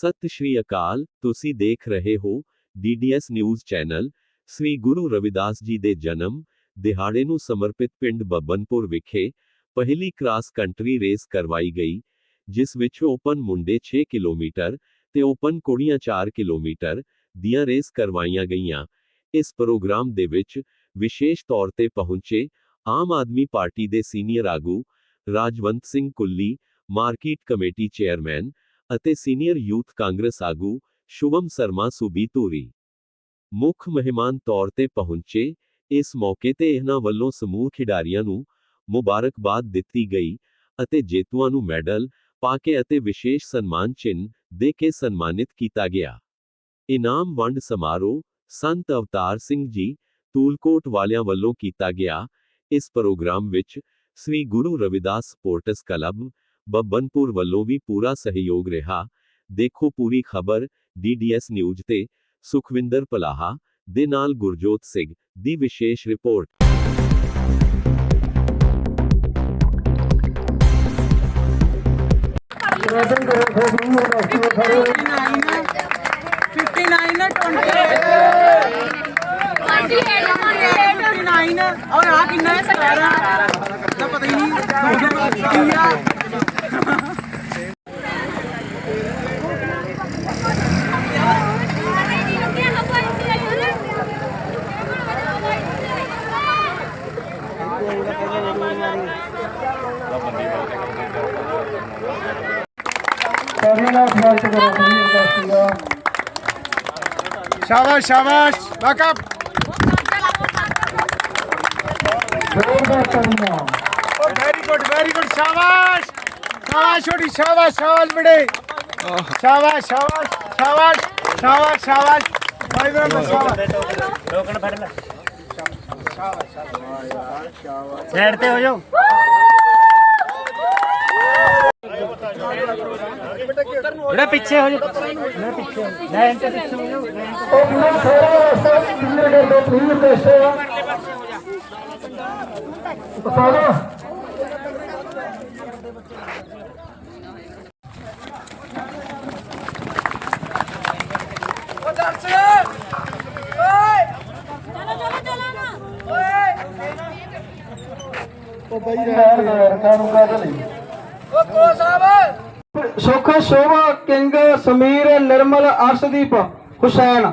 ਸਤਿ ਸ਼੍ਰੀ ਅਕਾਲ, ਤੁਸੀਂ ਦੇਖ ਰਹੇ ਹੋ DDS news channel. Shri Guru Ravidas ji ਦੇ ਜਨਮ ਦਿਹਾੜੇ ਨੂੰ ਸਮਰਪਿਤ ਪਿੰਡ ਬੱਬਨਪੁਰ ਵਿਖੇ ਪਹਿਲੀ ਕ੍ਰਾਸ ਕੰਟਰੀ ਰੇਸ ਕਰਵਾਈ ਗਈ, ਜਿਸ ਵਿੱਚ ਓਪਨ ਮੁੰਡੇ 6 ਕਿਲੋਮੀਟਰ ਤੇ ਓਪਨ ਕੁੜੀਆਂ 4 ਕਿਲੋਮੀਟਰ ਦੀਆਂ ਰੇਸ ਕਰਵਾਈਆਂ ਗਈਆਂ। ਇਸ ਪ੍ਰੋਗਰਾਮ ਦੇ ਵਿੱਚ ਵਿਸ਼ੇਸ਼ ਤੌਰ ਤੇ ਪਹੁੰਚੇ ਆਮ ਆਦਮੀ ਪਾਰਟੀ ਦੇ ਸੀਨੀਅਰ ਆਗੂ Rajwant Singh Kulli, market committee chairman ਅਤੇ ਸੀਨੀਅਰ ਯੂਥ ਕਾਂਗਰਸ ਆਗੂ ਸ਼ੁਭਮ ਸਰਮਾ ਸੂਬੀ ਧੂਰੀ। ਮੁੱਖ ਮਹਿਮਾਨ ਤੌਰ ਤੇ ਪਹੁੰਚੇ, ਇਸ ਮੌਕੇ ਤੇ ਇਹਨਾਂ ਵੱਲੋਂ ਸਮੂਹ ਖਿਡਾਰੀਆਂ ਨੂੰ ਮੁਬਾਰਕਬਾਦ ਦਿੱਤੀ ਗਈ ਅਤੇ ਜੇਤੂਆਂ ਨੂੰ ਮੈਡਲ ਪਾ ਕੇ ਅਤੇ ਵਿਸ਼ੇਸ਼ ਸਨਮਾਨ ਚਿੰਨ੍ਹ ਦੇ ਕੇ ਸਨਮਾਨਿਤ ਕੀਤਾ ਗਿਆ। ਇਨਾਮ ਵੰਡ ਸਮਾਰੋਹ ਸੰਤ ਅਵਤਾਰ ਸਿੰਘ ਜੀ ਤੂਲਕੋਟ ਵਾਲਿਆਂ ਵੱਲੋਂ ਕੀਤਾ ਗਿਆ। ਇਸ ਪ੍ਰੋਗਰਾਮ ਵਿੱਚ ਸ੍ਰੀ ਗੁਰੂ ਰਵਿਦਾਸ ਸਪੋਰਟਸ ਕਲੱਬ ਬੱਬਨਪੁਰ ਵੱਲੋਂ ਵੀ ਪੂਰਾ ਸਹਿਯੋਗ ਰਿਹਾ ਦੇਖੋ ਪੂਰੀ ਖਬਰ ਡੀਡੀਐਸ ਨਿਊਜ਼ ਤੇ ਸੁਖਵਿੰਦਰ ਪਲਾਹਾ ਦੇ ਨਾਲ ਗੁਰਜੋਤ ਸਿੰਘ ਦੀ ਵਿਸ਼ੇਸ਼ ਰਿਪੋਰਟ 59 ਔਰ ਆ ਕਿੰਨਾ ਹੈ 17 ਤਾਂ ਪਤਾ ਹੀ ਨਹੀਂ ਕੀ ਆ Şavaş şavaş. Bakap. ਜ਼ੋਰਦਾਰ ਤਾਲੀਆਂ oh very good very good ਸ਼ਾਬਾਸ਼! ਸ਼ਾਬਾਸ਼ ਛੋਟੀ ਸ਼ਾਬਾਸ਼ ਸ਼ਾਬਾਸ਼ ਬੜੇ ਸ਼ਾਬਾਸ਼ ਸ਼ਾਬਾਸ਼ ਸ਼ਾਬਾਸ਼ ਸ਼ਾਬਾਸ਼ ਸ਼ਾਬਾਸ਼। ਭਾਈ ਬਰਾਂ ਦਾ ਸ਼ਾਬਾਸ਼। ਰੋਕਣ ਫੜ ਲੈ ਸਾਈਡ ਤੇ ਹੋ ਜਾਓ। ਬੜਾ ਪਿੱਛੇ ਹੋ ਜਾ ਮੈਂ ਪਿੱਛੇ ਮੈਂ ਇੰਟਰ ਪਿੱਛੇ ਹੋ ਜਾ ਉਹ ਮੈਨੂੰ ਥੋੜਾ ਰਸਤਾ ਕਿੰਨੇ ਦੇ ਦੋ ਪਲੀਜ਼ ਦੱਸੋ ਜਾਓ ਲਾਈਨ ਤੇ ਸੁਖ ਸ਼ੋਭਾ ਕਿੰਗ ਸਮੀਰ ਨਿਰਮਲ ਅਰਸ਼ਦੀਪ ਹੁਸੈਨ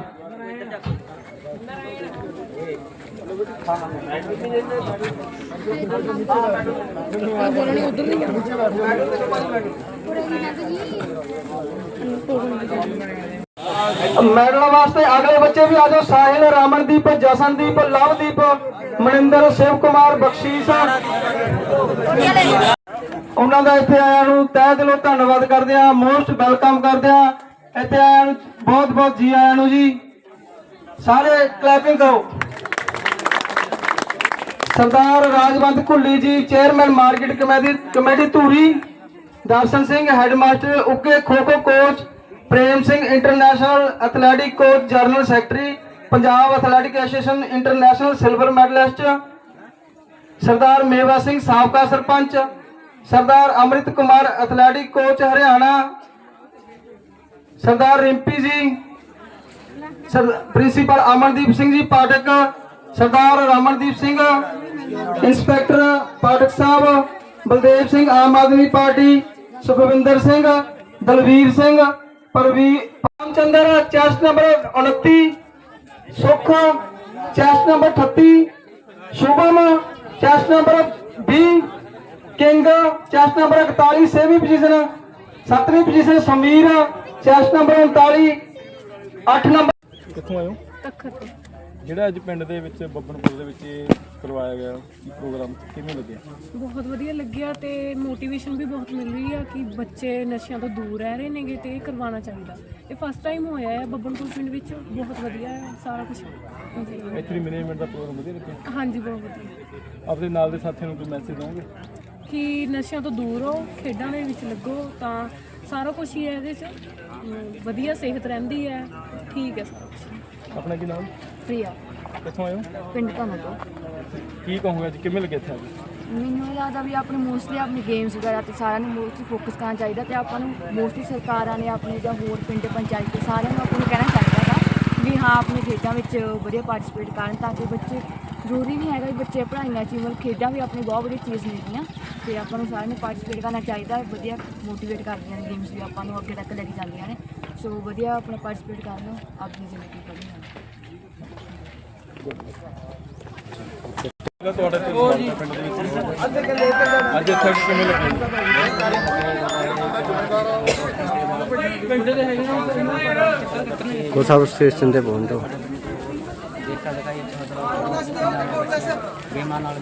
ਮੈਡਲ ਵਾਸਤੇ ਅਗਲੇ ਬੱਚੇ ਵੀ ਆ ਜਾਓ। ਸਾਹਿਲ, ਰਾਮਨਦੀਪ, ਜਸਨਦੀਪ, ਲਵਦੀਪ, ਮਨਿੰਦਰ, ਸ਼ਿਵ ਕੁਮਾਰ, ਬਖਸ਼ੀਸ਼। ਉਹਨਾਂ ਦਾ ਇੱਥੇ ਆਇਆਂ ਨੂੰ ਤਹਿ ਦਿਲੋਂ ਧੰਨਵਾਦ ਕਰਦੇ ਆ ਮੋਸਟ ਵੈਲਕਮ ਕਰਦੇ ਆ ਇੱਥੇ ਆਇਆਂ ਨੂੰ ਬਹੁਤ ਬਹੁਤ ਜੀ ਆਇਆਂ ਨੂੰ ਜੀ। ਸਾਰੇ ਕਲੈਪਿੰਗ ਕਰੋ। Sardar Rajwant Ghulli ji chairman market committee committee Dhuri, Darshan Singh headmaster ਉੱਕੇ kho coach Prem Singh international athletic coach general secretary Punjab athletic association international silver medallist Sardar Mewa Singh, ਸਾਬਕਾ sarpanch, Sardar Amrit Kumar athletic coach Haryana, Sardar Rimpi ji, sir principal Amandeep Singh ji, Pathak, Sardar Ramandeep Singh inspector Pathak Sahib Baldev Singh Aam Aadmi Party Sukhwinder Singh Dalvir Singh ਪਰਵੀ ਪਾਮਚੰਦਰ chest number 29 Sukh chest number 38 Shubham chest number 20 King chest number 41 ਸੇਵੀਂ position ਸੱਤਵੀਂ position Sameer chest number 39 8 number ਕਿੱਥੋਂ ਆਇਓ ਜਿਹੜਾ ਅੱਜ ਪਿੰਡ ਦੇ ਵਿੱਚ ਬੱਬਨਪੁਰ ਦੇ ਵਿੱਚ ਇਹ ਕਰਵਾਇਆ ਗਿਆ ਪ੍ਰੋਗਰਾਮ ਕਿਵੇਂ ਲੱਗਿਆ? ਬਹੁਤ ਵਧੀਆ ਲੱਗਿਆ ਤੇ ਮੋਟੀਵੇਸ਼ਨ ਵੀ ਬਹੁਤ ਮਿਲ ਰਹੀ ਆ ਕਿ ਬੱਚੇ ਨਸ਼ਿਆਂ ਤੋਂ ਦੂਰ ਰਹਿ ਰਹੇ ਨੇਗੇ ਤੇ ਇਹ ਕਰਵਾਉਣਾ ਚਾਹੀਦਾ। ਇਹ ਫਸਟ ਟਾਈਮ ਹੋਇਆ ਹੈ ਬੱਬਨਪੁਰ ਪਿੰਡ ਵਿੱਚ ਬਹੁਤ ਵਧੀਆ ਹੈ ਸਾਰਾ ਕੁਝ ਐਕਚੁਅਲੀ ਮੈਨੇਜਮੈਂਟ ਦਾ ਪ੍ਰੋਗਰਾਮ ਵਧੀਆ ਲੱਗਿਆ? ਹਾਂਜੀ ਬਹੁਤ ਵਧੀਆ। ਆਪਣੇ ਨਾਲ ਦੇ ਸਾਥੀਆਂ ਨੂੰ ਕੋਈ ਮੈਸੇਜ ਦਵਾਂਗੇ ਕਿ ਨਸ਼ਿਆਂ ਤੋਂ ਦੂਰ ਰਹੋ ਖੇਡਾਂ ਦੇ ਵਿੱਚ ਲੱਗੋ ਤਾਂ ਸਾਰਾ ਕੁਝ ਹੀ ਹੈ ਇਹਦੇ 'ਚ। ਅਮ, ਵਧੀਆ ਸਿਹਤ ਰਹਿੰਦੀ ਹੈ ਠੀਕ ਹੈ ਸਾਰਾ ਕੁਝ ਆਪਣਾ ਕੀ ਨਾਮ? ਪ੍ਰਿਆ। ਕਿੱਥੋਂ ਆਇਓ ਪਿੰਡ ਤੋਂ। ਕੀ ਕਹੋਗੇ ਅੱਜ ਕਿਵੇਂ ਲੱਗਿਆ ਇੱਥੇ ਆ ਕੇ? ਮੈਨੂੰ ਇਹ ਲੱਗਦਾ ਵੀ ਆਪਣੇ ਮੋਸਟਲੀ ਆਪਣੇ ਗੇਮਸ ਵਗੈਰਾ ਤੇ ਸਾਰਿਆਂ ਨੂੰ ਮੋਸਟਲੀ ਫੋਕਸ ਕਰਨਾ ਚਾਹੀਦਾ ਤੇ ਆਪਾਂ ਨੂੰ ਮੋਸਟਲੀ ਸਰਕਾਰਾਂ ਨੇ ਆਪਣੇ ਜਾਂ ਹੋਰ ਪਿੰਡ ਪੰਚਾਇਤ ਤੇ ਸਾਰਿਆਂ ਨੂੰ ਆਪਾਂ ਨੂੰ ਕਹਿਣਾ ਚਾਹੀਦਾ ਹੈ ਵੀ ਹਾਂ ਆਪਣੇ ਖੇਡਾਂ ਵਿੱਚ ਵਧੀਆ ਪਾਰਟਿਸਿਪੇਟ ਕਰਨ ਤਾਂ ਕਿ ਬੱਚੇ ਜ਼ਰੂਰੀ ਨਹੀਂ ਹੈਗਾ ਵੀ ਬੱਚੇ ਪੜ੍ਹਾਈਆਂ 'ਚ ਹੀ ਮਤਲਬ ਖੇਡਾਂ ਵੀ ਆਪਣੀ ਬਹੁਤ ਵਧੀਆ ਚੀਜ਼ ਨੇਗੀਆਂ ਤੇ ਆਪਾਂ ਨੂੰ ਸਾਰਿਆਂ ਨੂੰ ਪਾਰਟਿਸਿਪੇਟ ਕਰਨਾ ਚਾਹੀਦਾ ਹੈ ਵਧੀਆ ਮੋਟੀਵੇਟ ਕਰਦੀਆਂ ਨੇ ਗੇਮਸ ਵੀ ਆਪਾਂ ਨੂੰ ਅੱਗੇ ਤੱਕ ਲੈ ਕੇ ਜਾਂਦੀਆਂ ਨੇ। ਸੋ ਵਧੀਆ ਆਪਣਾ ਪਾਰਟਿਸਿਪੇਟ ਕਰਨ ਆਪਣੀ ਜ਼ਿੰਦਗੀ ਜਿਹੜਾ ਤੁਹਾਡੇ ਤੇ ਪਿੰਡ ਦੇ ਵਿੱਚ ਅੱਜ ਇੱਥੇ ਕਿਵੇਂ ਲੱਗੇ ਕੋ ਸਬ ਸਟੇਸ਼ਨ ਤੇ ਪਹੁੰਚ ਜਾਓ।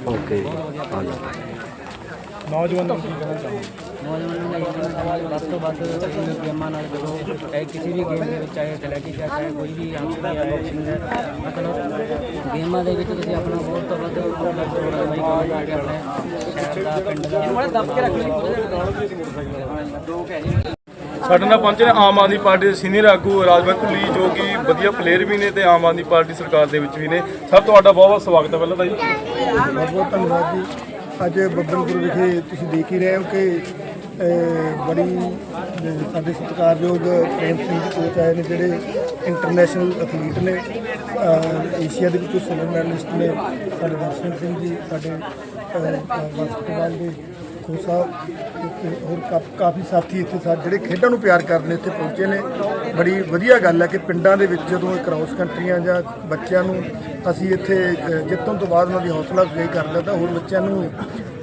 ਓਕੇ। ਆ ਜਾਓ। ਨੌਜਵਾਨਾਂ ਨੂੰ ਕੀ ਕਹਿਣਾ ਚਾਹੁੰਦੇ ਨੌਜਵਾਨਾਂ ਨੂੰ ਇਹ ਕਹਿਣਾ ਵੱਧ ਤੋਂ ਵੱਧ ਆਪਣੀ ਗੇਮਾਂ ਨਾਲ ਜਦੋਂ ਚਾਹੇ ਕਿਸੇ ਵੀ ਗੇਮ ਦੇ ਵਿੱਚ ਚਾਹੇ ਐਥਲੈਟਿਕ ਹੈ ਚਾਹੇ ਕੋਈ ਵੀ ਆਰਚਰੀ ਹੈ ਬਾਕਸਿੰਗ ਹੈ ਮਤਲਬ ਗੇਮਾਂ ਦੇ ਵਿੱਚ ਤੁਸੀਂ ਆਪਣਾ ਬਹੁਤ ਤੋਂ ਵੱਧ ਆਪਣਾ ਜੋਰ ਲਗਾਈ ਕਰੋ ਤਾਂ ਕਿ ਆਪਣੇ ਸ਼ਹਿਰ ਦਾ ਪਿੰਡ ਦਾ। ਸਾਡੇ ਨਾਲ ਪਹੁੰਚੇ ਨੇ ਆਮ ਆਦਮੀ ਪਾਰਟੀ ਦੇ ਸੀਨੀਅਰ ਆਗੂ ਰਾਜਵੰਤ ਕੁਲੀ ਜੋ ਕਿ ਵਧੀਆ ਪਲੇਅਰ ਵੀ ਨੇ ਤੇ ਆਮ ਆਦਮੀ ਪਾਰਟੀ ਸਰਕਾਰ ਦੇ ਵਿੱਚ ਵੀ ਨੇ। ਸਰ ਤੁਹਾਡਾ ਬਹੁਤ ਬਹੁਤ ਸਵਾਗਤ ਹੈ ਪਹਿਲਾਂ ਤਾਂ ਜੀ। ਬਹੁਤ ਬਹੁਤ ਧੰਨਵਾਦ ਜੀ। ਅੱਜ ਬੱਬਨਪੁਰ ਵਿਖੇ ਤੁਸੀਂ ਦੇਖ ਹੀ ਰਹੇ ਹੋ ਕਿ ਬੜੀ ਸਾਡੇ ਸਤਿਕਾਰਯੋਗ ਪ੍ਰੇਮ ਸਿੰਘ ਕੋਚ ਆਏ ਨੇ, ਜਿਹੜੇ ਇੰਟਰਨੈਸ਼ਨਲ ਐਥਲੀਟ ਨੇ ਏਸ਼ੀਆ ਦੇ ਵਿੱਚੋਂ ਸਿਲਵਰ ਮੈਡਲਿਸਟ ਨੇ, ਸਾਡੇ ਦਰਸ਼ਨ ਸਿੰਘ ਜੀ, ਸਾਡੇ ਬਾਸਕਟਬਾਲ ਦੇ ਕੋਚ ਸਾਹਿਬ ਹੋਰ ਕਾ- ਕਾਫੀ ਸਾਥੀ ਇੱਥੇ ਸਾ, ਜਿਹੜੇ ਖੇਡਾਂ ਨੂੰ ਪਿਆਰ ਕਰਨ ਇੱਥੇ ਪਹੁੰਚੇ ਨੇ। ਬੜੀ ਵਧੀਆ ਗੱਲ ਹੈ ਕਿ ਪਿੰਡਾਂ ਦੇ ਵਿੱਚ ਜਦੋਂ ਕ੍ਰਾਸ ਕੰਟਰੀਆਂ ਜਾਂ ਬੱਚਿਆਂ ਨੂੰ ਅਸੀਂ ਇੱਥੇ ਜਿੱਤਣ ਤੋਂ ਬਾਅਦ ਉਹਨਾਂ ਦੀ ਹੌਸਲਾ ਅਫਜ਼ਾਈ ਕਰ ਤਾਂ ਹੋਰ ਬੱਚਿਆਂ ਨੂੰ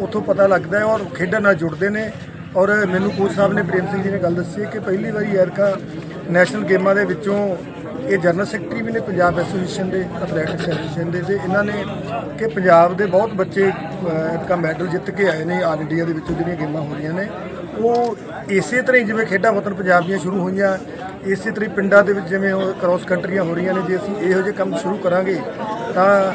ਉੱਥੋਂ ਪਤਾ ਲੱਗਦਾ ਹੈ ਔਰ ਖੇਡਾਂ ਨਾਲ ਜੁੜਦੇ ਨੇ। ਔਰ ਮੈਨੂੰ ਕੋਚ ਸਾਹਿਬ ਨੇ ਪ੍ਰੇਮ ਸਿੰਘ ਜੀ ਨੇ ਗੱਲ ਦੱਸੀ ਹੈ ਕਿ ਪਹਿਲੀ ਵਾਰੀ ਐਰਕਾ ਨੈਸ਼ਨਲ ਗੇਮਾਂ ਦੇ ਵਿੱਚੋਂ ਇਹ ਜਨਰਲ ਸੈਕਟਰੀ ਵੀ ਨੇ ਪੰਜਾਬ ਐਸੋਸੀਏਸ਼ਨ ਦੇ ਐਥਲੈਟਿਕਸ ਐਸੋਸੀਏਸ਼ਨ ਦੇ ਤੇ ਇਹਨਾਂ ਨੇ ਕਿ ਪੰਜਾਬ ਦੇ ਬਹੁਤ ਬੱਚੇ ਐਤਕਾ ਮੈਡਲ ਜਿੱਤ ਕੇ ਆਏ ਨੇ ਆਲ ਇੰਡੀਆ ਦੇ ਵਿੱਚੋਂ ਜਿਹੜੀਆਂ ਗੇਮਾਂ ਹੋ ਰਹੀਆਂ ਨੇ। ਉਹ ਇਸੇ ਤਰ੍ਹਾਂ ਹੀ ਜਿਵੇਂ ਖੇਡਾਂ ਵਤਨ ਪੰਜਾਬ ਦੀਆਂ ਸ਼ੁਰੂ ਹੋਈਆਂ ਇਸੇ ਤਰ੍ਹਾਂ ਪਿੰਡਾਂ ਦੇ ਵਿੱਚ ਜਿਵੇਂ ਉਹ ਕ੍ਰਾਸ ਕੰਟਰੀਆਂ ਹੋ ਰਹੀਆਂ ਨੇ, ਜੇ ਅਸੀਂ ਇਹੋ ਜਿਹੇ ਕੰਮ ਸ਼ੁਰੂ ਕਰਾਂਗੇ, ਤਾਂ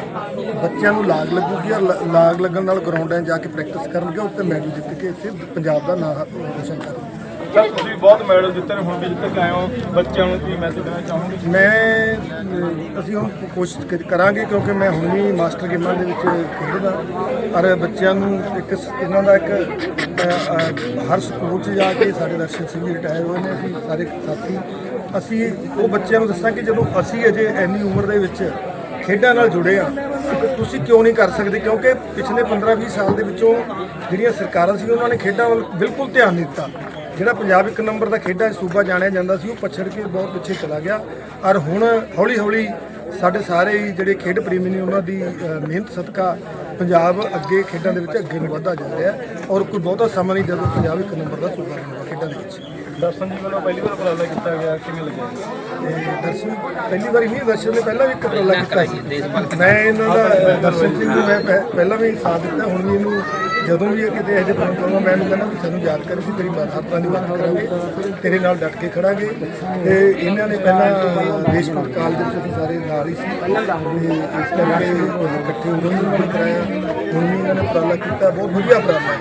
ਬੱਚਿਆਂ ਨੂੰ ਲਾਗ ਲੱਗੂਗੀ ਔਰ ਲ- ਲਾਗ ਲੱਗਣ ਨਾਲ ਗਰਾਊਂਡਾਂ 'ਚ ਜਾ ਕੇ ਪ੍ਰੈਕਟਿਸ ਕਰਨਗੇ, ਉੱਤੇ ਮੈਡਲ ਜਿੱਤ ਕੇ ਇੱਥੇ ਪੰਜਾਬ ਦਾ ਨਾਂ ਰੋਸ਼ਨ ਕਰਨਗੇ। ਸਰ, ਤੁਸੀਂ ਬਹੁਤ ਮੈਡਲ ਜਿੱਤੇ ਨੇ, ਹੁਣ ਵੀ ਜਿੱਤ ਕੇ ਆਏ ਹੋ, ਬੱਚਿਆਂ ਨੂੰ ਕੀ ਮੈਸੇਜ ਦੇਣਾ ਚਾਹੋਗੇ? ਮੈਂ ਅਸੀਂ ਹੁਣ ਕੋਸ਼ਿਸ਼ ਕਰਾਂਗੇ, ਕਿਉਂਕਿ ਮੈਂ ਹੁਣ ਵੀ ਮਾਸਟਰ ਗੇਮਾਂ ਦੇ ਵਿੱਚ ਖੇਡਦਾ ਔਰ ਬੱਚਿਆਂ ਨੂੰ ਇੱਕ ਇਹਨਾਂ ਦਾ ਇੱਕ ਹਰ ਸਕੂਲ 'ਚ ਜਾ ਕੇ ਸਾਡੇ ਦਰਸ਼ਨ ਸਿੰਘ ਜੀ ਰਿਟਾਇਰ ਹੋਏ ਨੇ, ਅਸੀਂ ਸਾਰੇ ਸਾਥੀ। ਅਸੀਂ ਉਹ ਬੱਚਿਆਂ ਨੂੰ ਦੱਸਾਂ ਕਿ ਜਦੋਂ ਅਸੀਂ ਅਜੇ ਇੰਨੀ ਉਮਰ ਦੇ ਵਿੱਚ ਖੇਡਾਂ ਨਾਲ ਜੁੜੇ ਆ, ਤੁਸੀਂ ਕਿਉਂ ਨਹੀਂ ਕਰ ਸਕਦੇ? ਕਿਉਂਕਿ ਪਿਛਲੇ 15-20 ਸਾਲ ਦੇ ਵਿੱਚੋਂ ਜਿਹੜੀਆਂ ਸਰਕਾਰਾਂ ਸੀ, ਉਹਨਾਂ ਨੇ ਖੇਡਾਂ ਵੱਲ ਬਿਲਕੁਲ ਧਿਆਨ ਨਹੀਂ ਦਿੱਤਾ। ਜਿਹੜਾ ਪੰਜਾਬ ਇੱਕ ਨੰਬਰ ਦਾ ਖੇਡਾਂ ਸੂਬਾ ਜਾਣਿਆ ਜਾਂਦਾ ਸੀ ਉਹ ਪਛੜ ਕੇ ਬਹੁਤ ਪਿੱਛੇ ਚਲਾ ਗਿਆ। ਔਰ ਹੁਣ ਹੌਲੀ ਹੌਲੀ ਸਾਡੇ ਸਾਰੇ ਹੀ ਜਿਹੜੇ ਖੇਡ ਪ੍ਰੇਮੀ ਨੇ ਉਹਨਾਂ ਦੀ ਮਿਹਨਤ ਸਦਕਾ ਪੰਜਾਬ ਅੱਗੇ ਖੇਡਾਂ ਦੇ ਵਿੱਚ ਅੱਗੇ ਨੂੰ ਵਧਦਾ ਜਾ ਰਿਹਾ ਹੈ। ਔਰ ਕੋਈ ਬਹੁਤਾ ਸਮਾਂ ਨਹੀਂ ਜਦੋਂ ਪੰਜਾਬ ਇੱਕ ਨੰਬਰ ਦਾ ਸੂਬਾ ਬਣੂਗਾ ਖੇਡਾਂ ਦੇ ਵਿੱਚ। ਦਰਸ਼ਨ ਜੀ ਵੱਲੋਂ ਪਹਿਲੀ ਵਾਰ ਉਪਰਾਲਾ ਕੀਤਾ ਗਿਆ ਕਿਵੇਂ ਲੱਗਿਆ ਤੇ ਦਰਸ਼ਨ ਪਹਿਲੀ ਵਾਰੀ ਨਹੀਂ ਦਰਸ਼ਨ ਨੇ ਪਹਿਲਾਂ ਵੀ ਇੱਕ ਉਪਰਾਲਾ ਕੀਤਾ ਸੀ। ਮੈਂ ਇਹਨਾਂ ਦਾ ਦਰਸ਼ਨ ਸਿੰਘ ਨੂੰ ਮੈਂ ਪਹਿ- ਪਹਿਲਾਂ ਵੀ ਸਾਥ ਦਿੱਤਾ ਹੁਣ ਵੀ ਇਹਨੂੰ ਜਦੋਂ ਵੀ ਇਹ ਕਿਤੇ ਇਹੋ ਜਿਹੇ ਪ੍ਰੋਗਰਾਮ ਕਰਾਂਗਾ ਮੈਂ ਇਹਨੂੰ ਕਹਿੰਦਾ ਵੀ ਸਾਨੂੰ ਯਾਦ ਕਰੀ ਸੀ ਤੇਰੀ ਮਾਤਾ ਹਰ ਦੀ ਮਦਦ ਕਰਾਂਗੇ, ਤੇਰੇ ਨਾਲ ਡਟ ਕੇ ਖੜਾਂਗੇ। ਤੇ ਇਹਨਾਂ ਨੇ ਪਹਿਲਾਂ ਦੇਸ਼ਪੁਰ ਕਾਲਜ ਵਿੱਚ ਅਸੀਂ ਸਾਰੇ ਨਾਲ ਹੀ ਸੀ। ਤੇ ਇਸ ਕਰਕੇ ਇਕੱਠੇ ਉਦੋਂ ਵੀ ਉਹਨਾਂ ਨੇ ਕਰਾਇਆ। ਹੁਣ ਵੀ ਇਹਨਾਂ ਨੇ ਉਪਰਾਲਾ ਕੀਤਾ ਬਹੁਤ ਵਧੀਆ ਉਪਰਾਲਾ ਹੈ।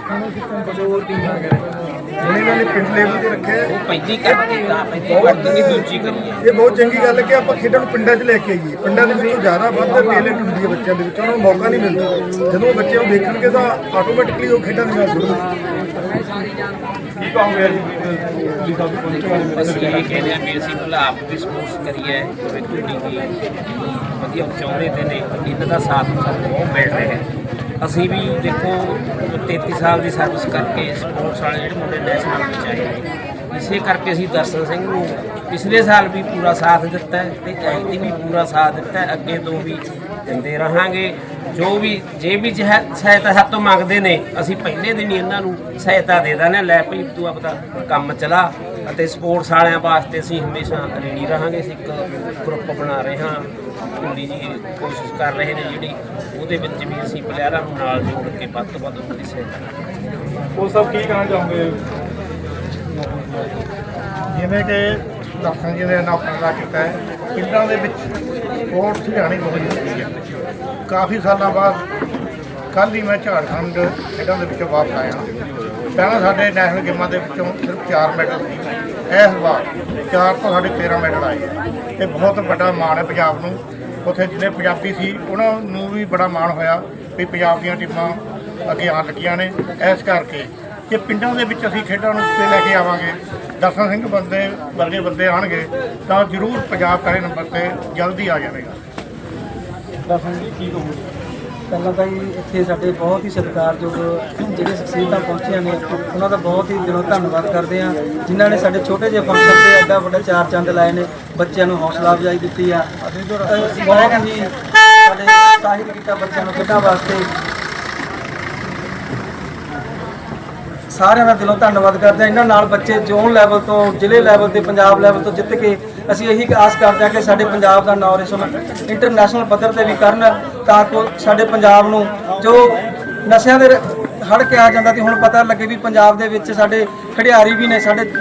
ਹੁਣ ਇਹਨਾਂ ਨੇ ਪਿੰਡ ਲੈਵਲ ਤੇ ਰੱਖਿਆ ਹੈ। ਪਹਿਲੀ ਕਰ ਦਿੱਤਾ ਪਹਿਲੀ ਬਹੁਤ ਦੂਜੀ ਕਰੀ ਇਹ ਬਹੁਤ ਚੰਗੀ ਗੱਲ ਹੈ ਕਿ ਆਪਾਂ ਖੇਡਾਂ ਨੂੰ ਪਿੰਡਾਂ 'ਚ ਲੈ ਕੇ ਆਈਏ। ਪਿੰਡਾਂ ਦੇ ਵਿੱਚੋਂ ਜ਼ਿਆਦਾ ਵੱਧ ਟੈਲੈਂਟ ਹੁੰਦੀ ਹੈ ਬੱਚਿਆਂ ਦੇ ਵਿੱਚ ਉਹਨਾਂ ਨੂੰ ਮੌਕਾ ਨਹੀਂ ਮਿਲਦਾ। ਜਦੋਂ ਉਹ ਬੱਚਿਆਂ ਨੂੰ ਦੇਖਣਗੇ ਤਾਂ ਆਟੋਮੈਟਿਕਲੀ ਉਹ ਖੇਡਾਂ ਦੇ ਨਾਲ ਜੁੜਨਗੇ। ਕੀ ਕਹੋਗੇ ਜੀ? ਕੁਲੀ ਸਾਹਿਬ ਦੇ ਪਹੁੰਚੇ ਵਾਲੇ ਅਸੀਂ ਇਹ ਕਹਿੰਦੇ ਆ ਵੀ ਅਸੀਂ ਭਲਾ ਆਪ ਵੀ ਸਪੋਰਟਸ ਕਰੀਏ ਜਿਵੇਂ ਕੁੜੀ ਦੀ ਵਧੀਆ ਉਚਾਉਣੇ ਤੇ ਨੇ ਇਹਨਾਂ ਦਾ ਸਾਥ ਸਾਨੂੰ ਬਹੁਤ ਮਿਲ ਰਿਹਾ ਹੈ। ਅਸੀਂ ਵੀ ਦੇਖੋ 33 ਸਾਲ ਦੀ ਸਰਵਿਸ ਕਰਕੇ ਸਪੋਰਟਸ ਵਾਲੇ ਜਿਹੜੇ ਮੁੰਡੇ ਨੈਸ਼ਨਲ ਵਿੱਚ ਆਏ ਇਸੇ ਕਰਕੇ ਅਸੀਂ ਦਰਸ਼ਨ ਸਿੰਘ ਨੂੰ ਪਿਛਲੇ ਸਾਲ ਵੀ ਪੂਰਾ ਸਾਥ ਦਿੱਤਾ ਹੈ ਤੇ ਐਤਕੀ ਵੀ ਪੂਰਾ ਸਾਥ ਦਿੱਤਾ ਅੱਗੇ ਤੋਂ ਵੀ ਦਿੰਦੇ ਰਹਾਂਗੇ। ਜੋ ਵੀ ਜੇ ਵੀ ਜਹ- ਸਹਾਇਤਾ ਸਾਤੋਂ ਮੰਗਦੇ ਨੇ ਅਸੀਂ ਪਹਿਲੇ ਦਿਨ ਹੀ ਇਹਨਾਂ ਨੂੰ ਸਹਾਇਤਾ ਦੇ ਦਾਂਗੇ ਲੈ ਭਈ ਤੂੰ ਆਪਦਾ ਕੰਮ ਚਲਾ ਅਤੇ ਸਪੋਰਟਸ ਵਾਲਿਆਂ ਵਾਸਤੇ ਅਸੀਂ ਹਮੇਸ਼ਾ ਰੈਡੀ ਰਹਾਂਗੇ। ਅਸੀਂ ਇੱਕ ਗਰੁੱਪ ਬਣਾ ਰਹੇ ਹਾਂ। ਕੁੜੀ ਜੀ ਕੋਸ਼ਿਸ਼ ਕਰ ਰਹੇ ਨੇ ਜਿਹੜੀ ਉਹਦੇ ਵਿੱਚ ਵੀ ਅਸੀਂ ਪਲੇਅਰਾਂ ਨੂੰ ਨਾਲ ਜੋੜ ਕੇ ਵੱਧ ਤੋਂ ਵੱਧ ਉਹਨਾਂ ਦੀ ਸਹਾਇਤਾ ਕਰਾਂਗੇ। ਉਹ ਸਭ ਕੀ ਕਹਿਣਾ ਚਾਹੋਗੇ? ਜਿਵੇਂ ਕਿ ਦਰਸ਼ਨ ਜੀ ਨੇ ਨਾ ਉਪਰਾਲਾ ਕੀਤਾ ਹੈ ਪਿੰਡਾਂ ਦੇ ਵਿੱਚ ਸਪੋਰਟਸ ਲਿਆਣੀ ਬਹੁਤ ਜ਼ਰੂਰੀ ਹੈ। ਕਾਫੀ ਸਾਲਾਂ ਬਾਅਦ ਕੱਲ੍ਹ ਹੀ ਮੈਂ ਝਾਰਖੰਡ ਖੇਡਾਂ ਦੇ ਵਿੱਚੋਂ ਵਾਪਸ ਆਇਆ। ਪਹਿਲਾਂ ਸਾਡੇ ਨੈਸ਼ਨਲ ਗੇਮਾਂ ਦੇ ਵਿੱਚੋਂ ਸਿਰਫ 4 ਮੈਡਲ ਸੀ। ਇਸ ਵਾਰ 4 ਤੋਂ ਸਾਡੇ 13 ਮੈਡਲ ਆਏ ਇਹ ਬਹੁਤ ਵੱਡਾ ਮਾਣ ਹੈ ਪੰਜਾਬ ਨੂੰ। ਉੱਥੇ ਜਿਹੜੇ ਪੰਜਾਬੀ ਸੀ, ਉਹਨਾਂ ਨੂੰ ਵੀ ਬੜਾ ਮਾਣ ਹੋਇਆ ਵੀ ਪੰਜਾਬ ਦੀਆਂ ਟੀਮਾਂ ਅੱਗੇ ਆਉਣ ਲੱਗੀਆਂ ਨੇ। ਇਸ ਕਰਕੇ ਕਿ ਪਿੰਡਾਂ ਦੇ ਵਿੱਚ ਅਸੀਂ ਖੇਡਾਂ ਨੂੰ ਉੱਤੇ ਲੈ ਕੇ ਆਵਾਂਗੇ, ਦਰਸ਼ਨ ਸਿੰਘ ਬੰਦੇ ਵਰਗੇ ਬੰਦੇ ਆਣਗੇ ਤਾਂ ਜ਼ਰੂਰ ਪੰਜਾਬ ਕਰੇ ਨੰਬਰ ਤੇ ਜਲਦੀ ਆ ਜਾਵੇਗਾ। ਪਹਿਲਾਂ ਤਾਂ ਜੀ ਇੱਥੇ ਸਾਡੇ ਬਹੁਤ ਹੀ ਸਤਿਕਾਰਯੋਗ ਜਿਹੜੇ ਸ਼ਖਸੀਅਤਾਂ ਪਹੁੰਚੀਆਂ ਨੇ, ਉਹਨਾਂ ਦਾ ਬਹੁਤ ਹੀ ਦਿਲੋਂ ਧੰਨਵਾਦ ਕਰਦੇ ਆ ਜਿਨ੍ਹਾਂ ਨੇ ਸਾਡੇ ਛੋਟੇ ਜਿਹੇ ਫੰਕਸ਼ਨ ਤੇ ਐਡਾ ਵੱਡਾ ਚਾਰ ਚੰਦ ਲਾਏ ਨੇ, ਬੱਚਿਆਂ ਨੂੰ ਹੌਸਲਾ ਅਫਜ਼ਾਈ ਦਿੱਤੀ ਆ। ਬਹੁਤ ਹੀ ਸਾਡੇ ਸਾਹਿਤ ਕੀਤਾ ਬੱਚਿਆਂ ਨੂੰ ਖੇਡਾਂ ਵਾਸਤੇ। ਸਾਰਿਆਂ ਦਾ ਦਿਲੋਂ ਧੰਨਵਾਦ ਕਰਦੇ ਆ ਇਹਨਾਂ ਨਾਲ ਬੱਚੇ ਜ਼ੋਨ ਲੈਵਲ ਤੋਂ, ਜ਼ਿਲ੍ਹੇ ਲੈਵਲ ਤੇ, ਪੰਜਾਬ ਲੈਵਲ ਤੋਂ ਜਿੱਤ ਕੇ ਅਸੀਂ ਇਹੀ ਆਸ ਕਰਦੇ ਹਾਂ ਕਿ ਸਾਡੇ ਪੰਜਾਬ ਦਾ ਨਾਂ ਰੋਸ਼ਨ ਇੰਟਰਨੈਸ਼ਨਲ ਪੱਧਰ ਤੇ ਵੀ ਕਰਨ, ਤਾਂ ਕਿ ਸਾਡੇ ਪੰਜਾਬ ਨੂੰ ਜੋ ਨਸ਼ਿਆਂ ਦੇ ਹੜ ਕੇ ਆ ਜਾਂਦਾ ਤੇ ਹੁਣ ਪਤਾ ਲੱਗੇ ਵੀ ਪੰਜਾਬ ਦੇ ਵਿੱਚ ਸਾਡੇ ਖਿਡਾਰੀ ਵੀ ਨੇ, ਸਾਡੇ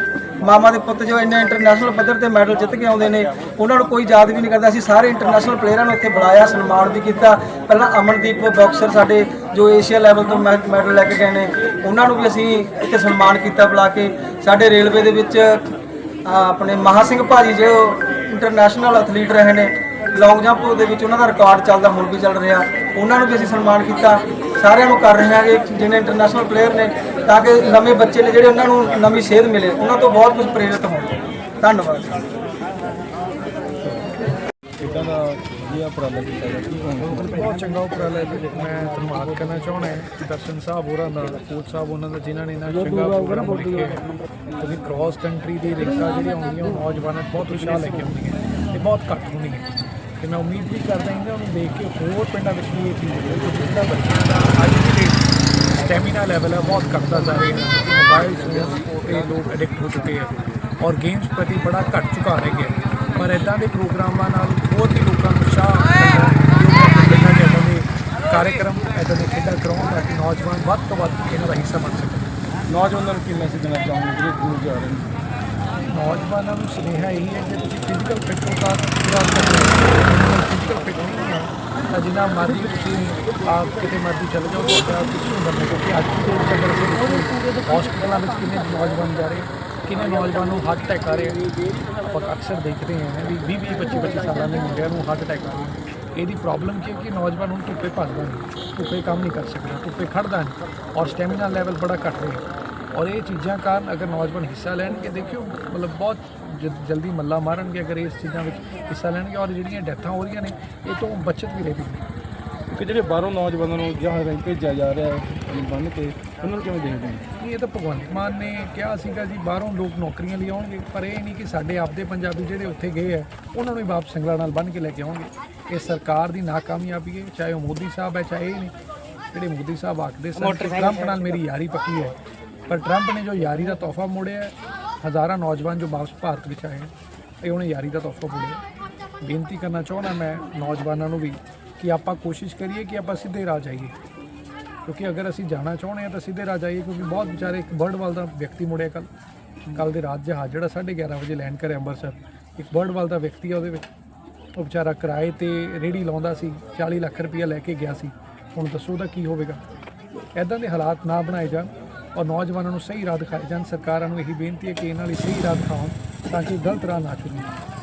ਮਾਮਾ ਦੇ ਪੁੱਤ ਜੋ ਇੰਨੇ ਇੰਟਰਨੈਸ਼ਨਲ ਪੱਧਰ ਤੇ ਮੈਡਲ ਜਿੱਤ ਕੇ ਆਉਂਦੇ ਨੇ, ਉਹਨਾਂ ਨੂੰ ਕੋਈ ਯਾਦ ਵੀ ਨਹੀਂ ਕਰਦਾ। ਅਸੀਂ ਸਾਰੇ ਇੰਟਰਨੈਸ਼ਨਲ ਪਲੇਅਰਾਂ ਨੂੰ ਇੱਥੇ ਬੁਲਾਇਆ, ਸਨਮਾਨ ਵੀ ਕੀਤਾ। ਪਹਿਲਾਂ ਅਮਨਦੀਪ ਬਾਕਸਰ ਸਾਡੇ ਜੋ ਏਸ਼ੀਆ ਲੈਵਲ ਤੋਂ ਮੈ- ਮੈਡਲ ਲੈ ਕੇ ਗਏ ਨੇ, ਉਹਨਾਂ ਨੂੰ ਵੀ ਅਸੀਂ ਇੱਥੇ ਸਨਮਾਨ ਕੀਤਾ ਬੁਲਾ ਕੇ। ਸਾਡੇ ਰੇਲਵੇ ਦੇ ਵਿੱਚ ਆਪਣੇ ਮਹਾ ਸਿੰਘ ਭਾਜੀ ਜੋ ਇੰਟਰਨੈਸ਼ਨਲ ਐਥਲੀਟ ਰਹੇ ਨੇ ਲੌਂਗ ਜੰਪ ਦੇ ਵਿੱਚ ਉਹਨਾਂ ਦਾ ਰਿਕਾਰਡ ਚੱਲਦਾ, ਹੁਣ ਵੀ ਚੱਲ ਰਿਹਾ। ਉਹਨਾਂ ਨੂੰ ਵੀ ਅਸੀਂ ਸਨਮਾਨ ਕੀਤਾ। ਸਾਰਿਆਂ ਨੂੰ ਕਰ ਰਹੇ ਹਾਂ ਜਿਹਨੇ ਇੰਟਰਨੈਸ਼ਨਲ ਪਲੇਅਰ ਨੇ, ਤਾਂ ਕਿ ਨਵੇਂ ਬੱਚੇ ਨੇ ਜਿਹੜੇ ਉਹਨਾਂ ਨੂੰ ਨਵੀਂ ਸੇਧ ਮਿਲੇ। ਉਹਨਾਂ ਤੋਂ ਬਹੁਤ ਕੁਝ ਪ੍ਰੇਰਿਤ ਹੋਣ। ਧੰਨਵਾਦ। ਬਹੁਤ ਚੰਗਾ ਉਪਰਾਲਾ ਹੈ ਜੀ। ਮੈਂ ਧੰਨਵਾਦ ਕਰਨਾ ਚਾਹੁੰਦਾ ਹਾਂ ਦਰਸ਼ਨ ਸਾਹਿਬ ਹੋਰਾਂ ਦਾ ਕੋਚ ਸਾਹਿਬ ਉਹਨਾਂ ਦਾ ਜਿਨ੍ਹਾਂ ਨੇ ਇੰਨਾ ਚੰਗਾ ਪ੍ਰੋਗਰਾਮ ਲਿਖਿਆ ਕਿਉਂਕਿ ਕ੍ਰਾਸ ਕੰਟਰੀ ਦੀ ਰੇਸਾਂ ਜਿਹੜੀਆਂ ਹੁੰਦੀਆਂ ਉਹ ਨੌਜਵਾਨਾਂ 'ਚ ਬਹੁਤ ਉਤਸ਼ਾਹ ਲੈ ਕੇ ਆਉਂਦੀਆਂ ਤੇ ਬਹੁਤ ਘੱਟ ਹੁੰਦੀਆਂ ਤੇ ਮੈਂ ਉਮੀਦ ਵੀ ਕਰਦਾ ਹਾਂ ਕਿ ਉਹਨੂੰ ਦੇਖ ਕੇ ਹੋਰ ਪਿੰਡਾਂ ਵਿੱਚ ਵੀ ਇਹ ਚੀਜ਼ ਹੋਵੇ ਕਿਉਂਕਿ ਇਹਨਾਂ ਬੱਚਿਆਂ ਦਾ ਅੱਜ ਦੀ ਡੇਟ ਸਟੈਮਿਨਾ ਲੈਵਲ ਹੈ ਬਹੁਤ ਘਟਦਾ ਜਾ ਰਿਹਾ ਹੈ। ਮੋਬਾਈਲ ਫੋਨ ਤੇ ਲੋਕ ਐਡਿਕਟ ਹੋ ਚੁੱਕੇ ਹੈ ਔਰ ਗੇਮਸ ਪ੍ਰਤੀ ਬੜਾ ਘਟ ਝੁਕਾਅ ਰਹਿ ਗਿਆ ਹੈ। ਪਰ ਇਦਾਂ ਦੇ ਪ੍ਰੋਗਰਾਮਾਂ ਨਾਲ ਬਹੁਤ ਹੀ ਲੋਕਾਂ ਨੂੰ ਉਤਸ਼ਾਹ ਮਿਲਦਾ ਹੈ ਜੋ ਕਿ ਪਿੰਡਾਂ 'ਚ ਇੱਦਾਂ ਦੇ ਕਾਰਜਕ੍ਰਮ ਇਦਾਂ ਦੇ ਖੇਡਾਂ ਕਰਾਉਣ ਤਾਂ ਕਿ ਨੌਜਵਾਨ ਵੱਧ ਤੋਂ ਵੱਧ ਇਹਨਾਂ ਦਾ ਹਿੱਸਾ ਬਣ ਸਕਣ। ਨੌਜਵਾਨਾਂ ਨੂੰ ਕੀ ਮੈਸੇਜ ਦੇਣਾ ਚਾਹੁੰਦੇ ਜਿਹੜੇ ਦੂਰ ਜਾ ਰਹੇ ਨੇ? ਨੌਜਵਾਨਾਂ ਨੂੰ ਸੁਨੇਹਾ ਇਹੀ ਹੈ ਕਿ ਤੁਸੀਂ ਫਿਜ਼ੀਕਲ ਫਿੱਟ ਹੋ ਤਾਂ ਫਿਜ਼ੀਕਲ ਫਿੱਟ ਨਹੀਂ ਹੈ ਤਾਂ ਜਿੰਨਾ ਮਰਜ਼ੀ ਤੁਸੀਂ ਆਪ ਕਿਤੇ ਮਰਜ਼ੀ ਚਲੇ ਜਾਓ ਤੁਹਾਡਾ ਕੁਝ ਨਹੀਂ ਬਣਨਾ ਕਿਉਂਕਿ ਅੱਜ ਦੀ ਡੇਟ 'ਚ ਅਗਰ ਅਸੀਂ ਦੇਖੀਏ ਹਸਪਤਾਲਾਂ ਵਿੱਚ ਕਿੰਨੇ ਨੌਜਵਾਨ ਜਾ ਰਹੇ ਕਿੰਨੇ ਨੌਜਵਾਨ ਨੂੰ ਹਾਰਟ ਅਟੈਕ ਆ ਰਹੇ। ਆਪਾਂ ਅਕਸਰ ਦੇਖਦੇ ਹਾਂ ਵੀ 20 20 25 25 ਸਾਲਾਂ ਦੇ ਮੁੰਡਿਆਂ ਨੂੰ ਹਾਰਟ ਅਟੈਕ ਆ ਰਹੇ। ਇਹਦੀ ਪ੍ਰੋਬਲਮ ਕੀ ਹੈ ਕਿ ਨੌਜਵਾਨ ਹੁਣ ਧੁੱਪੇ ਭੱਜਦਾ ਨਹੀਂ, ਧੁੱਪੇ ਕੰਮ ਨਹੀਂ ਕਰ ਸਕਦਾ, ਧੁੱਪੇ ਖੜਦਾ ਨਹੀਂ ਔਰ ਸਟੈਮਿਨਾ ਲੈਵਲ ਬੜਾ ਘੱਟ ਰਿਹਾ। ਔਰ ਇਹ ਚੀਜ਼ਾਂ ਕਾਰਨ ਅਗਰ ਨੌਜਵਾਨ ਹਿੱਸਾ ਲੈਣਗੇ, ਦੇਖਿਓ, ਮਤਲਬ ਬਹੁਤ ਜ- ਜਲਦੀ ਮੱਲਾ ਮਾਰਨਗੇ ਅਗਰ ਇਸ ਚੀਜ਼ਾਂ ਵਿੱਚ ਹਿੱਸਾ ਲੈਣਗੇ ਔਰ ਜਿਹੜੀਆਂ ਡੈਥਾਂ ਹੋ ਰਹੀਆਂ ਨੇ, ਇਹ ਤੋਂ ਬਚਤ ਵੀ ਰਹੇਗੀ ਕਿ ਜਿਹੜੇ ਬਾਹਰੋਂ ਨੌਜਵਾਨਾਂ ਨੂੰ ਜਹਾਜ਼ ਰਾਹੀਂ ਭੇਜਿਆ ਜਾ ਰਿਹਾ ਹੈ ਬੰਨ ਕੇ ਉਹਨਾਂ ਨੂੰ ਕਿਵੇਂ ਦੇਖਦੇ ਨੇ ਇਹ ਤਾਂ ਭਗਵੰਤ ਮਾਨ ਨੇ ਕਿਹਾ ਸੀਗਾ ਜੀ ਬਾਹਰੋਂ ਲੋਕ ਨੌਕਰੀਆਂ ਲਈ ਆਉਣਗੇ ਪਰ ਇਹ ਨਹੀਂ ਕਿ ਸਾਡੇ ਆਪਦੇ ਪੰਜਾਬੀ ਜਿਹੜੇ ਉੱਥੇ ਗਏ ਆ ਉਹਨਾਂ ਨੂੰ ਹੀ ਵਾਪਸ ਸੰਗਲਾ ਨਾਲ ਬੰਨ੍ਹ ਕੇ ਲੈ ਕੇ ਆਉਣਗੇ। ਇਹ ਸਰਕਾਰ ਦੀ ਨਾਕਾਮਯਾਬੀ ਹੈ ਚਾਹੇ ਉਹ ਮੋਦੀ ਸਾਹਿਬ ਹੈ ਚਾਹੇ ਇਹ ਨੇ ਜਿਹੜੇ ਮੋਦੀ ਸਾਹਿਬ ਆਖਦੇ ਸਨ ਕਿ ਟਰੰਪ ਨਾਲ ਮੇਰੀ ਯਾਰੀ ਪੱਕੀ ਹੈ ਪਰ ਟਰੰਪ ਨੇ ਜੋ ਯਾਰੀ ਦਾ ਤੋਹਫਾ ਮੋੜਿਆ ਹੈ, ਹਜ਼ਾਰਾਂ ਨੌਜਵਾਨ ਜੋ ਵਾਪਸ ਭਾਰਤ ਵਿੱਚ ਆਏ ਇਹ ਉਹਨੇ ਯਾਰੀ ਦਾ ਤੋਹਫਾ ਮੋੜਿਆ ਬੇਨਤੀ ਕਰਨਾ ਚਾਹੁੰਦਾ ਮੈਂ ਨੌਜਵਾਨਾਂ ਨੂੰ ਵੀ ਕਿ ਆਪਾਂ ਕੋਸ਼ਿਸ਼ ਕਰੀਏ ਕਿ ਆਪਾਂ ਸਿੱਧੇ ਰਾਹ ਜਾਈਏ। ਕਿਉਂਕਿ ਅਗਰ ਅਸੀਂ ਜਾਣਾ ਚਾਹੁੰਦੇ ਹਾਂ ਤਾਂ ਸਿੱਧੇ ਰਾਹ ਜਾਈਏ, ਕਿਉਂਕਿ ਬਹੁਤ ਵਿਚਾਰੇ ਇੱਕ ਬਰਡਵਾਲ ਦਾ ਵਿਅਕਤੀ ਮੁੜਿਆ ਕੱਲ ਕੱਲ ਦੇ ਰਾਤ ਜਹਾਜ਼ ਜਿਹੜਾ 11:30 ਵਜੇ ਲੈਂਡ ਕਰਿਆ ਅੰਮ੍ਰਿਤਸਰ। ਇੱਕ ਬਰਡਵਾਲ ਦਾ ਵਿਅਕਤੀ ਆ ਉਹਦੇ ਵਿੱਚ। ਉਹ ਵਿਚਾਰਾ ਕਿਰਾਏ ਤੇ ਰੇੜੀ ਲਾਉਂਦਾ ਸੀ 40 ਲੱਖ ਰੁਪਇਆ ਲੈ ਕੇ ਗਿਆ ਸੀ। ਹੁਣ ਦੱਸੋ ਉਹਦਾ ਕੀ ਹੋਵੇਗਾ? ਐਦਾਂ ਦੇ ਹਾਲਾਤ ਨਾ ਬਣਾਏ ਜਾਣ ਔਰ ਨੌਜਵਾਨਾਂ ਨੂੰ ਸਹੀ ਰਾਹ ਦਿਖਾਏ ਜਾਣ। ਸਰਕਾਰਾਂ ਨੂੰ ਇਹੀ ਬੇਨਤੀ ਹੈ ਕਿ ਇਹਨਾਂ ਲਈ ਸਹੀ ਰਾਹ ਦਿਖਾਉਣ ਤਾਂ ਕਿ ਗਲਤ ਰਾਹ ਨਾ ਚੁਣੀਏ।